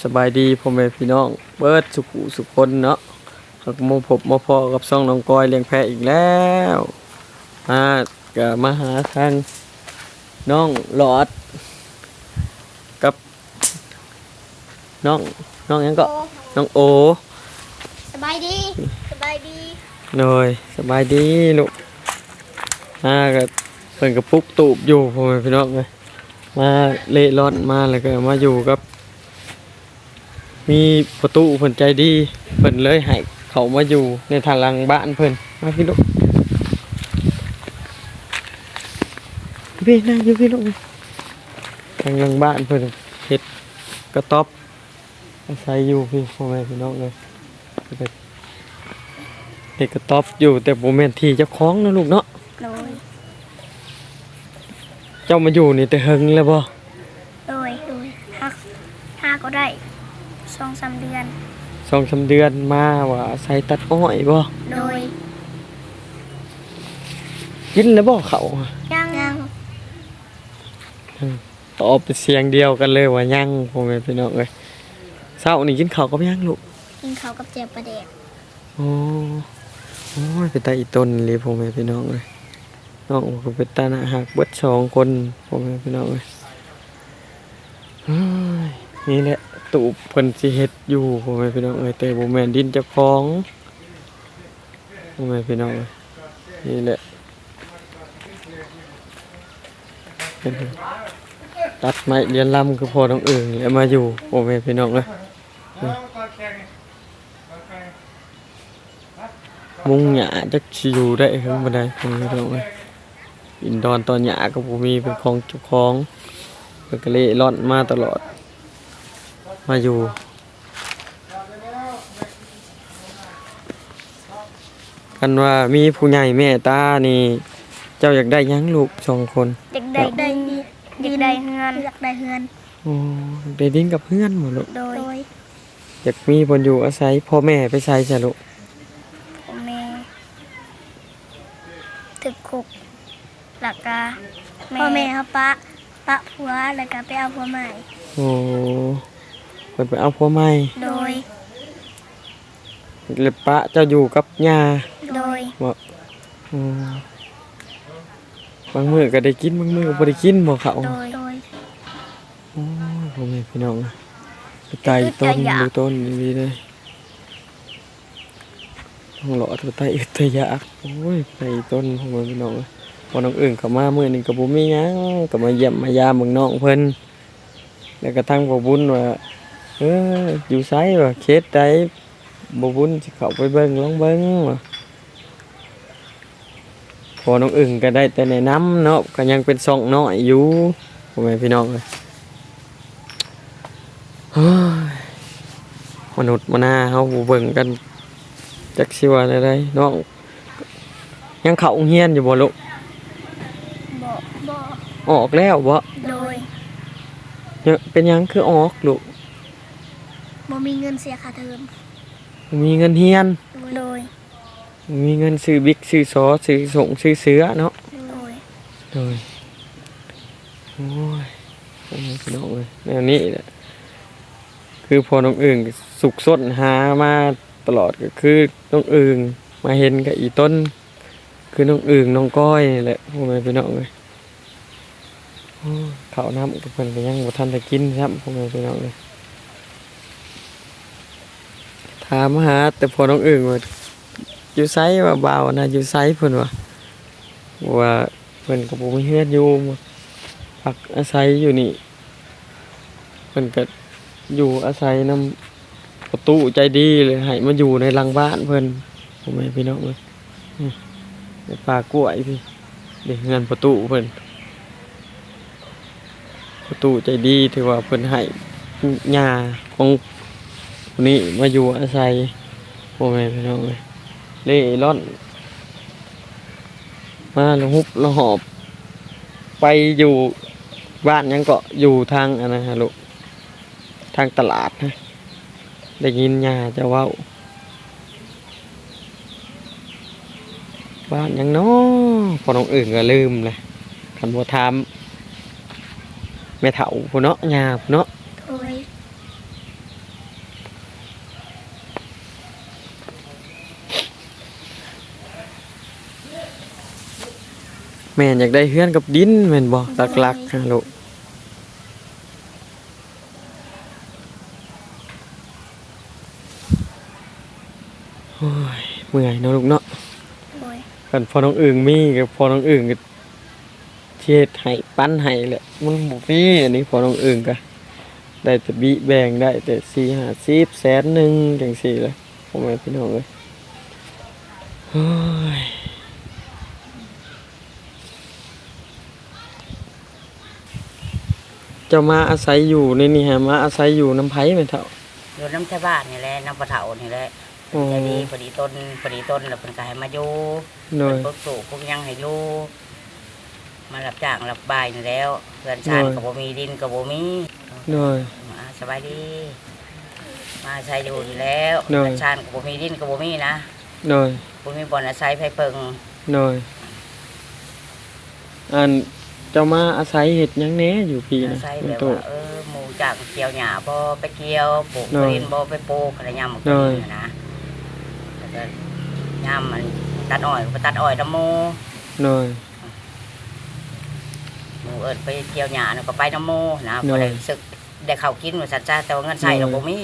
ครับสบายดีพ่อแม่พี่น้อง เบิดสุขุสุขคนเนาะเราก็มาพบมาพอกับซ่องน้องกอยเลี้ยงแพะอีกแล้วมาก็มาหาทางน้องหลอด กับ น้องน้องหยังก็น้องโอสบายดีสบายดีหน่อยสบายดีลูกมาก็เพิ่นกับปุ๊กตูบอยู่พ่อแม่พี่น้องเลยมาเละร่อนมาแล้วก็มาอยู่กับ มีประตูเพิ่นใจดีเพิ่นเลยให้เขามาอยู่ในทางหลังบ้านเพิ่นมาพี่ลูกพี่นั่งอยู่พี่ลูกทางหลังบ้านเพิ่นเฮ็ดกระต๊อบอาศัยอยู่พี่พ่อแม่พี่น้องเลยเฮ็ดกระต๊อบอยู่แต่บ่แม่นที่เจ้าของนะลูกเนาะโดยเจ้ามาอยู่นี่แต่เฮิงแล้วบ่ โดย โดยฮักห้าก็ได้สองสาม เดือนสองสามเดือนมาว่าอาศัยตัดอ้อยบ่โดยกินแล้วบ่เขาอะยังยังตอบเป็นเสียงเดียวกันเลยว่ายังพ่อแม่พี่น้องเอ้ยเช้านี่กินข้าวกับยังลูกกินข้าวกับเจียวปลาแดกโอ้โอ้ยเป็นตาอีต้นเลยพ่อแม่พี่น้องเอ้ยน้องก็เป็นตาหน้าหักเบิดสองคนพ่อแม่พี่น้องเอ้ยเฮ้ยนี่แหละ ตูบเพิ่นสิเฮ็ดอยู่พ่อแม่พี่น้องเอ้ยแต่บ่แม่นดินเจ้าของพ่อแม่พี่น้องเอ้ยนี่แหละตัดไม้เรียนลำคือพอต้องเอิงแล้วมาอยู่พ่อแม่พี่น้องเอ้ยมุงหยาจักสิอยู่ได้ครับบันไดผมไม่รู้เลยอินดอนตอนหยาก็บ่มีเป็นของเจ้าของเพิ่นก็เลยร่อนมาตลอด มาอยู่ กันว่ามีผู้ใหญ่แม่ตานี่ เจ้าอยากได้หยังลูกสองคนเด็กได้ได้เด็กได้เฮือนอยากได้เฮือนโอ้ได้ดิ้นกับเพื่อนหมดลูกโดยอยากมีบนอยู่อาศัยพ่อแม่ไปใช้จ้ะลูกพ่อแม่ถึกคุกหลักกาพ่อแม่เขาปะปะผัวแล้วก็ไปเอาผัวใหม่ โอ้ เพิ่นไปเอาพ่อใหม่โดย แล้วปะเจ้าอยู่กับย่าโดย บ่อืมบางมื้อก็ได้กินบางมื้อก็บ่ได้กินบ่เขาโดย โดย โอ้ยพ่อแม่พี่น้องไปไต่ต้นอึดใจอยากดูต้นนี่เลยต้องหลอดไปไต่อึดใจอยากโอ้ยไต่ต้นพ่อแม่พี่น้องพอน้องอื่นเข้ามามื้อนี้ก็บ่มีหยังก็มาเยี่ยมมายามเบิ่งน้องเพิ่นแล้วก็ทั้งบ่บุญว่า เอออยู่ไสว่าเขตใดบ่บุญสิเข้าไปเบิ่งลองเบิ่งว่าพอน้องอึ่งก็ได้แต่แนะนำเนาะก็ยังเป็นซ่องน้อยอยู่พ่อแม่พี่น้องเลยเฮ้ยมนุษย์มาหน้าเฮาบ่เบิ่งกันจักสิว่าอะไรน้องยังเข้าโรงเรียนอยู่บ่ลูกบ่บ่ออกแล้วบ่โดยยังเป็นหยังคือออกลูก บ่มีเงินเสียค่าเทอมมีเงินเรียน โดย มีเงินซื้อบิ๊กซื้อซอซื้อส่งซื้อเสื้อเนาะโดยเลยโอ้ยพ่อแม่พี่น้องเลยแนวนี้แหละคือพอน้องอึ่งสุกสดหามาตลอดก็คือน้องอึ่งมาเห็นกับอีต้น คือน้องอึ่งน้องก้อยนี่แหละพ่อแม่พี่น้องเลยโอ้ยข้าวน้ำกับเพิ่นก็ยังบ่ทันได้กินครับพ่อแม่พี่น้องเลย ถามหาแต่พอน้องอึ่งว่าอยู่ไซว่าเบานะอยู่ไซเพิ่นว่าว่าเพิ่นก็บ่มีเฮือนอยู่พักอาศัยอยู่นี่เพิ่นก็อยู่อาศัยนำประตูใจดีเลยให้มาอยู่ในหลังบ้านเพิ่นพ่อแม่พี่น้องเลยนี่ในป่ากล้วยพี่เด็กเงินประตูเพิ่นประตูใจดีที่ว่าเพิ่นให้ญาของ นนี้มาอยู่อาศัยพ่อแม่พี่น้องเลยเล่ร่อน มาแล้วฮุบแล้วหอบ ไปอยู่บ้านยังเกาะอยู่ทางอันนะฮะลูกทางตลาดนะได้ยินยาจะว้าบ้านยังเน้อพอน้องอื่นก็ลืมเลยคันบัวทามแม่เฒ่าพูเนาะยาพูเนาะ โดย แม่นอยากได้เฮือนกับดินแม่นบ่หลักๆฮะลูกโอ้ยเมื่อยเนาะลูกเนาะโดยกันพอน้องอึ่งมีกับพอน้องอึ่งก็เฮ็ดให้ปั้นให้แหละมันบ่มีอันนี้พอน้องอึ่งก็ได้แต่บิแบ่งได้แต่4 50แสนหนึงจังซี่แหละพ่อแม่พี่น้องเอ้ยโอ้ย เจ้ามาอาศัยอยู่ในนี่ฮะมาอาศัยอยู่น้ำไผแม่นเฒ่าอยู่น้ำชาวบ้านนี่แหละน้ำปลาเถานี่แหละโอ้ใจดีพอดีต้นพอดีต้นแล้วเป็นกายมาอยู่หน่อยเพิ่นปลูกพวกยังให้อยู่มารับจ้างรับบายนี่แล้วเพื่อนชานโอ้ย กับบ่มีดินกับบ่มีหน่อยมาสบายดี มาใช้อยู่นี่แล้วโอ้ยเพื่อนชานกับบ่มีดินกับบ่มีนะหน่อยบ่มีบ่อนอาศัยไผเพิงหน่อยอัน เจ้ามาอาศัยเห็ดหยังแหน่อยู่พี่อานะศัยคุแบณบโตว่าเออหมู่จากเกี่ยวหญ้าบ่ไปเกี่ยวปลูกโอ้ยดินบ่ไปปลูกอะไรยามมันโอ้ยนะแล้วก็ยามมันตัดอ้อยก็ไปตัดอ้อยดำโมหน่อย หมูเอิดไปเกี่ยวหญ้าน่ะก็ไปน้ำโมนะหน่พออยได้สึกได้ข้าวกินว่าสัจจ้าแต่ว่าเงินใช้เราหน่บ่อยมี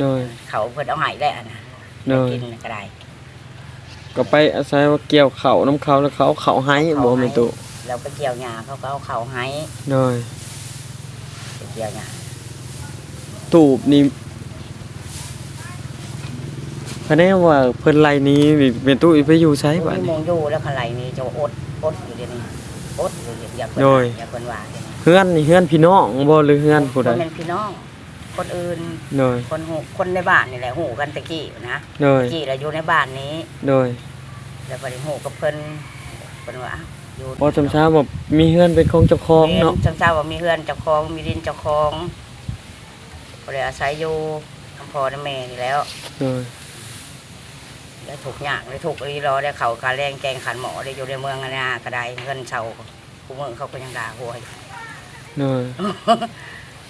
หน่อยเขาเพิ่นเอาให้ได้อะนะหน่อยกินก็ได้ก็ไปอาศัยว่าเกี่ยวเขาน้ำเขาแล้วเขาเอาเขาให้บ่แม่นโต เราไปเกี่ยวหญ้าเขาก็เอาข้าวให้หน่อยไปเกี่ยวหญ้าตูบนี่คะแนนว่าเพิ่นไล่หนี้นี่เป็นตู้ไปอยู่ไสบัดมีนี้มงอยู่แล้วข้างไหลนี่จะอดอดอยู่เดี๋ยวนี้อดอยู่เดี๋ยวอยากเพิ่นโดยอยากเพิ่นว่าเดี๋ยวนี้เฮือนนี่เฮือนพี่น้องบ่หรือเฮือนผู้ใดคนเป็นพี่น้องคนอื่นหน่อยคนหูคนในบ้านนี่แหละหูกันตะกี้นะหน่อยตะกี้เราอยู่ในบ้านนี้หน่อยแล้วบ่ได้หูกับเพิ่นเพิ่นว่าอ้าวอยู่ พอจำช้าบอกมีเฮือนเป็นของเจ้าของเนาะจังเจ้าว่ามีเฮือนเจ้าของมีดินเจ้าของก็เลยอาศัยอยู่น้ำพอน้ำแม่นี่แล้วหน่อยแล้วถูกยากเลยถูกรีรอได้เขาการแรงแกงขันหมอได้อยู่ในเมืองอันนาก็ได้เงินเช่าผู้เมืองเขาก็ยังด่าหัวอยู่หน่อย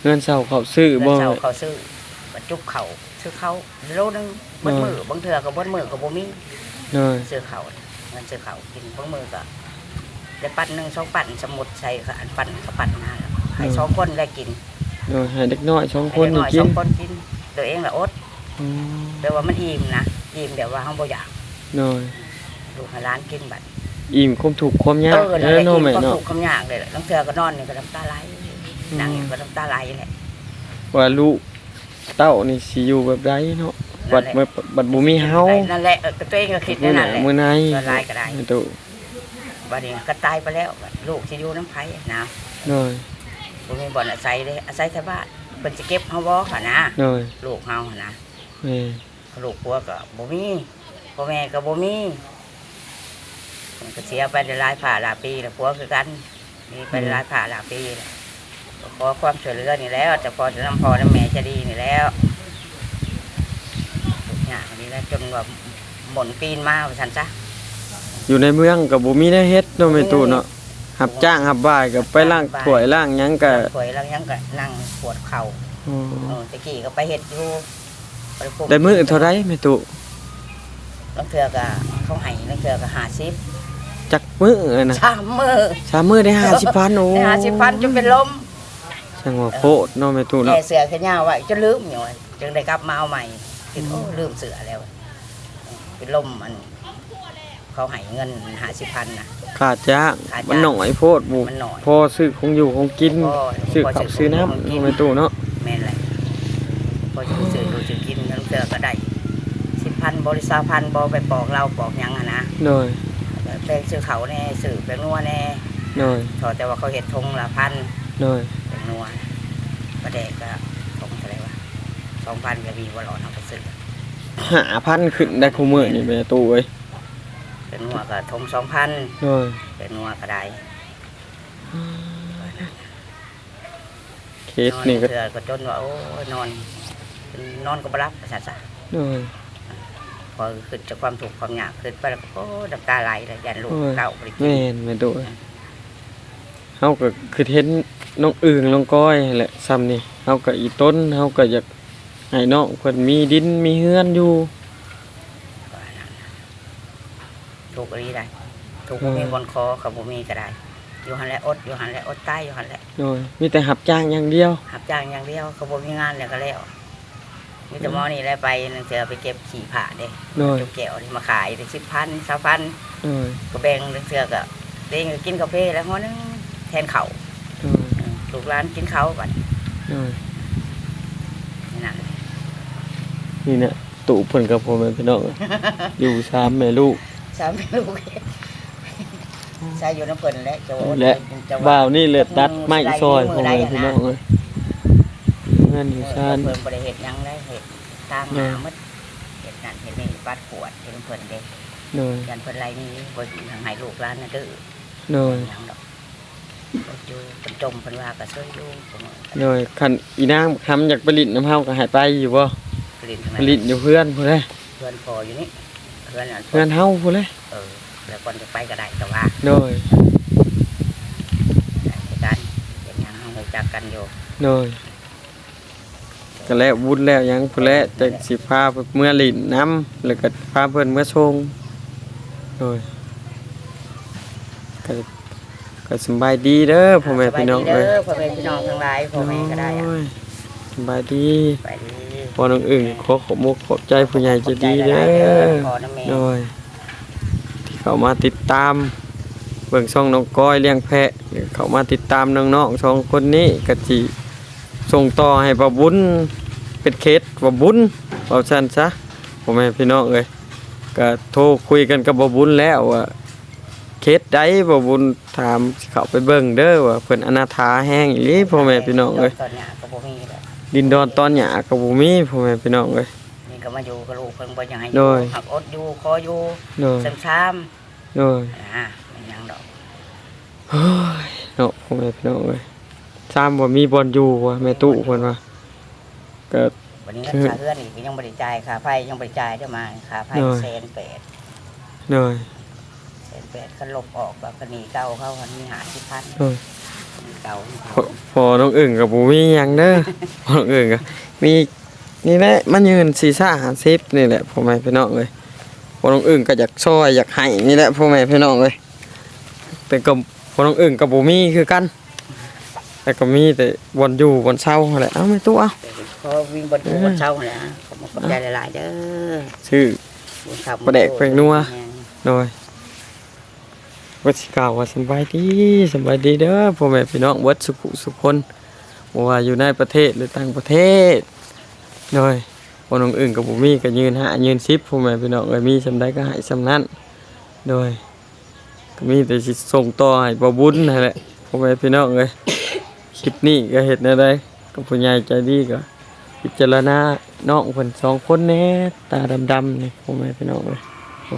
เฮือนเสาเขาซื้อเงิบ่นเช่าเขาซื้อบัดจุบเขาซื้อเขาโลนึงบนมือบางเถื่อกับบนมือกับบ่มีหน่อยซื้อเขาเงินซื้อเขากินบางมือก็ ได้ปั่นหนึ่งสองปั่นสมุดใส่ขอันปั่นเขาปั่นนะให้สองคนได้กินหน่อยให้เด็กน้อยสองคนให้นี่เด็กน้อยกิสนองคนกินตัวเองละอดอืมแต่ว่ามันอิ่มนะอิ่มแบบว่าห้องบ่อยากหน่อยลูกให้ร้านกินบัดอิ่มความถูกข์ความยากเออเด้นั่นแหละอเนาะอิ่มแม่ก็เนาะ ถูกคำยากเลยแหละน้องเธอก็นอนนี่ก็น้ำตาไหลนั่งอยู่ก็น้ำตาไหลแหละว่าลูกเต้านี่สิอยู่แบบใดเนาะบัดบัดบัดบ่มีเฮานั่นแหละเออก็ตัวเองก็คิดมื้อหนั่น้านแหละ มื้อในก็หลายก็ได้แม่ตู้ บัดนี้ก็ตายไปแล้วบัดลูกที่อยู่น้ำไผ่นะหน่อยบ่มีบ่อนอาศัยเลยอาศัยแต่บ้านเพิ่นจะเก็บเฮาบ่ค่ะนะหน่อยลูกเฮาหั่นนะแม่ลูกผัวก็บ่มีพ่อแม่ก็บ่มีมันก็เสียไปได้หลายผ่าหลายปีแล้วผัวคือกันมีไปได้หลายผ่าหลายปีแล้วก็ขอความช่วยเหลือนี่แล้วจะพอจะนำพ่อนำแม่จะดีนี่แล้วทุกอย่างนี้แล้วจนว่าหม่นปีนมาว่าซั่นซะ อยู่ในเมืองก็บ่มีแนวเฮ็ดเนาะแม่ตู้เนาะหับจ้างหับบ่ายก็ไปล้างถ้วยล้างหยังก็ถวยแล้วยังก็นั่งปวดเข่าอ๋อเออตะกี้ก็ไปเฮ็ดอยู่ไปปลูกได้มื้อเท่าไรแม่ตู้ลังเทือก็เขาให้ลังเทือก็หาซิบจักมื้อน่ะสามมือสามมื้อได้50,000โอ้ได้หาสิบพันจนเป็นลมช่างว่าโพดเนาะแม่ตู้เนาะแก่เสือขย้าไว้จนลืมอยู่จึงได้กลับมาเอาใหม่คิดโอ้ลืมเสือแล้วเป็นลมมัน เขาให้เงินหาสิบพันนะ ขาดจ้างขาดจ้างมันหน่อยโพดบุมันหน่อยพอซื้อของอยู่ของกินพอซื้อพอข้าวซื้ซื้ออน้ำของกินเนาะแม่ตู้เนาะแม่นแหละพอจะซื้อดูจะกินลังเทือก็ได้สิบพันบริษัทพันบอไปปอกเราปอกหยังอะนะหน่อยแปลงซื้อเขาแน่ซื้อแปลงนัวแน่หน่อยพอแต่ว่าเขาเห็ดทงละพันหน่อยแปลงนัวประเดกก็ทงเท่าไหรวะสองพันก็มีวอลล์เอาไปซื้อ หาพันขึ้นได้คู่มื้อนี่แม่ตู้เอ้ย แปลงนัวก็ทงสองพันหน่อยแปลงนัวก็ได้เคสนี่ก็เถื่อก็จนว่าโอ้ยนอน นอนก็บรับประสาทหน่อยพอขึ้นจากความถูกข์ความยากขึ้นไปแล้วก็โอ้น้ำตาไหลเลยยันลูกโอ้ยเก่าไปกินแม่นแม่ตู้เอ้ยเฮาก็คือเห็นน้องอึ่งน้องก้อยนั่นแหละซ้ำนี่เฮาก็อีต้นเฮาก็อยากให้น้องเพิ่นมีดินมีเฮือนอยู่ ถูกอะไรได้ถูกบ่มีบนคอกับบ่มีก็ได้อยู่หันแหละอดอยู่หันแหละอดใต้อยู่หันแหละโดยมีแต่หับจ้างอย่างเดียวหับจ้างอย่างเดียวก็บ่มีงานแล้วก็แล้วมีแต่หมอนี่แหละไปนั่นเจอไปเก็บขี่ผ่าเด้โดยจุกแก้วที่มาขายได้สิบพันสามพันโดยก็แบ่งเสือก็เด้งกินกาแฟแล้วหัวหนึงแทนเขาวโดยอืมลูกร้านกินเขาวบัดโดยนี่นั่นนี่เนี่ยตู่เพิ่นกับพ่อแม่พี่น้องอยู่สามแม่ลูก สามลูกใช่อยู่น้ำเพิ่นและจะว่าอดและจะบ่าวนี่เลยตัดไม้ซอยพ่อแม่พี่น้องเลยเงินอยู่เออชานเพิ่นบ่ได้เฮ็ดหยังได้เฮ็ดตามหาหมดเฮ็ดนั่นเฮ็ดนี่ปัดขวดเฮ็ดน้ำเพิ่นเด้โดยยันเพิ่นไรนี่บ่สิทางให้ลูกร้านน่ะดื้อโดยหยังดอกบ่อยู่เพิ่นจมเพิ่นว่าก็ช่วยอยู่เสมอโดยคันอีนางทำอยากไปลิ้นน้ำเฮาก็ให้ไปอยู่บ่ผลิตทำไมไปลิ้นอยู่เพื่อนพุ่นเลยเพื่อนพออยู่นี่ เพื่อนนั่นเพื่อนเฮาพุ่นเลยเออแล้วก่อนจะไปก็ได้แต่ว่าโดยได้กันเป็นหยังเฮารู้จักกันอยู่โดยก็แล้วบุญแล้วหยังพุ่นแล้วจักสิพาไปเมื่อลิ้นน้ำแล้วก็พาเพิ่นเมื่อชงโดยก็ก็สำบายดีเด้อพ่อแม่พี่น้องสบายดีเอ้ยเด้อพ่อแม่พี่น้องทั้งหลายพ่อแม่ก็ได้อะโอ้ยสำบายดีไปดีพ่ อน้องอึ่งขอขอบมุกขอบใจผู้ใหญ่ใจะดีเด้ขออบใจหลายๆเด้อพ่อน้ำแม่โดยที่เขามาติดตาม เบิ่งช่องน้องก้อยเลี้ยงแพะเขามาติดตามน้องๆสองคนนี้กะจิส่งต่อให้ป้าบุญเป็นเคสป้าบุญเอาชันซะพ่อแม่พี่น้องเอ้ยก็โทรคุยกันกับป้าบุญแล้วว่าเคสใดป้าบุญถามสิเขาไปเบิ่งเด้อว่าเพิ่นอนาถาแห้งอีหลีพ่อแม่พี่น้องเอ้ย ตอนเนี้ยก็บ่มีแล้วดินดอนตอนหยาก็บ่มีพ่อแม่พี่น้องเอ้ยนี่ก็มาอยู่กับลูกเพิ่นบ่อยังให้อโดยู่ย หักอดอยู่คออยู่โดยซ้ำๆโดยอ่าเป็นหยังดอกเฮ้ยเนาะพ่อแม่พี่น้องเอ้ยซ้ำว่ามีบอลอยู่ว่ะแม่ตู้เพิ่นว่าก็วันนี้คือค่าเพื่อนอีกก็ยังบริจ่ายค่าไฟยังบริจ่ายเดี๋ยวมาค่าไฟโดยแสนแปดหน่อยแสนแปดก็ลบออกแบบคดีเก่าเขามันมีหาที่พันหน่อย เก่าพอพอน้องอึ่งกับบ่มีหยังเด้อ พอน้องอึ่งก็มีนี่แหละมันยืน4 5 50นี่แหละพ่อแม่พี่น้องเอ้ยพอน้องอึ่งก็อยากช่วยอยากให้นี่แหละพ่อแม่พี่น้องเอ้ยแต่ก็พอน้องอึ่งกับบ่มีคือกันแต่ก็มีแต่บอลอยู่บอลเช่าหั่นแหละเอ้าแม่ตู้เอ้าพอวิ่งบนดูบนเช่าเลยนะขอบคุณใจหลายๆเด้อชื่อ บุญขับประเดกเพลงนัวหน่อย วัสิกล่าวว่าสบายดีสบายดีเด้อพ่อแม่พี่น้องวัดสุขุสุขคนว่าอยู่ในประเทศหรือต่างประเทศหน่อยพ่อน้องอื่นกับบ่มีก็ยืนหายืนซิบพ่อแม่พี่น้องเอ้ยมีสำใดก็ให้สำนั้นโดยก็มีแต่สิส่งต่อให้บ่บุญนั่นแหละพ่อแม่พี่น้องเอ้ยคลิปนี้ก็เฮ็ดแนวใดก็ผู้ใหญ่ใจดีก็พิจารณาน้องเพิ่นสองคนแน่ตาดำๆนี่พ่อแม่พี่น้องเอ้ยขอ